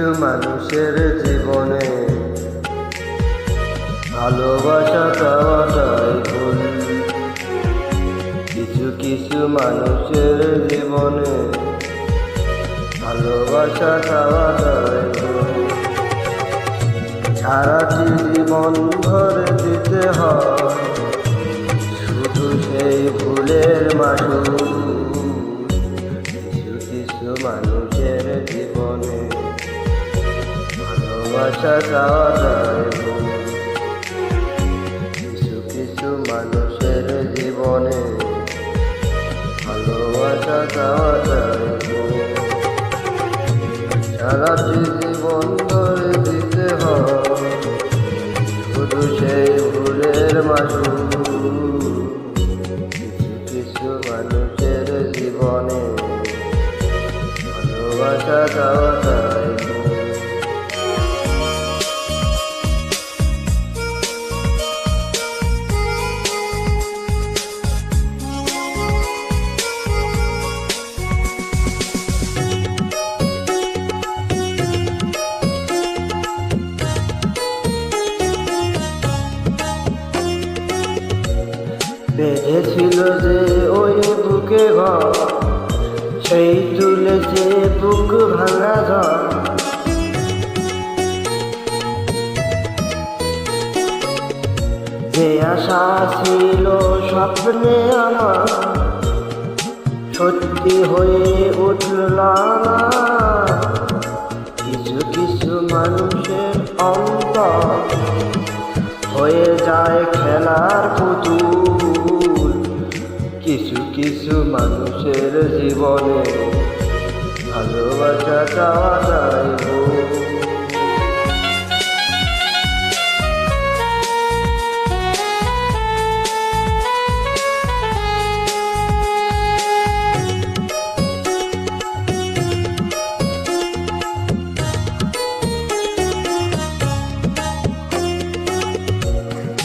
কিছু মানুষের জীবনে ভালোবাসা চাওয়াটাই ভুল। কিছু কিছু মানুষের জীবনে ভালোবাসা চাওয়াটাই ভুল। সারাটি জীবন ধরে দিতে হয় শুধু সেই ভুলের মাসু কিছু কিছু মানুষের জীবনে ভালোবাসা ভুল। কিছু কিছু মানুষের জীবনে ভালোবাসা ভুল। সারাটি জীবন যে আশা ছিল স্বপ্নে আমার, সত্যি হয়ে উঠল কিছু কিছু মানুষের অন্তর হয়ে যায় খেলার পুতুল। কিছু কিছু মানুষের জীবনে ভালোবাসা চাওয়া যায়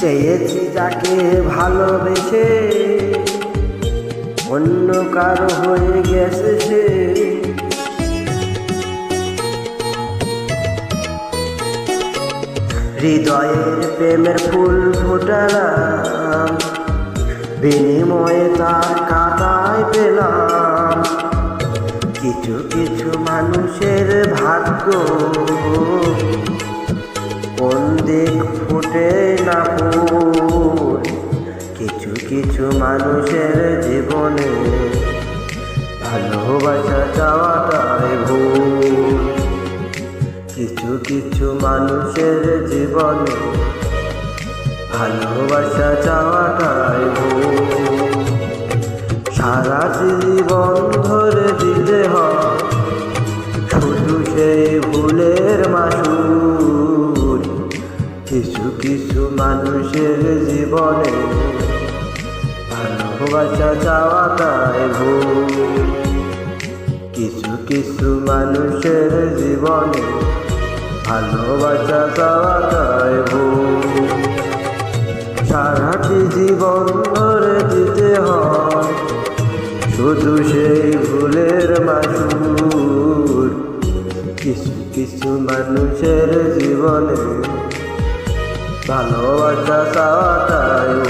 চেয়েছি যাকে ভালোবেসে। অন্য কারও হয়ে গেছে সে। হৃদয়ের প্রেমের ফুল ফোটালাম, বিনিময়ে তার কাটায় পেলাম। কিছু কিছু মানুষের ভাগ্য কোন দিক ফুটে না কিছু কিছু মানুষের জীবনে ভালোবাসা চাওয়াটাই ভুল। কিছু কিছু মানুষের জীবনে ভালোবাসা চাওয়াটাই ভুল। কিছু মানুষের জীবনে ভালোবাসা চাওয়াটাই ভুল। কিছু কিছু মানুষের জীবনে ভালোবাসা চাওয়াটাই ভুল। সারাটি জীবন ধরে দিতে হয় শুধু সেই ভুলের মাসুর কিছু কিছু মানুষের জীবনে ভালোবাসা চাওয়াটাই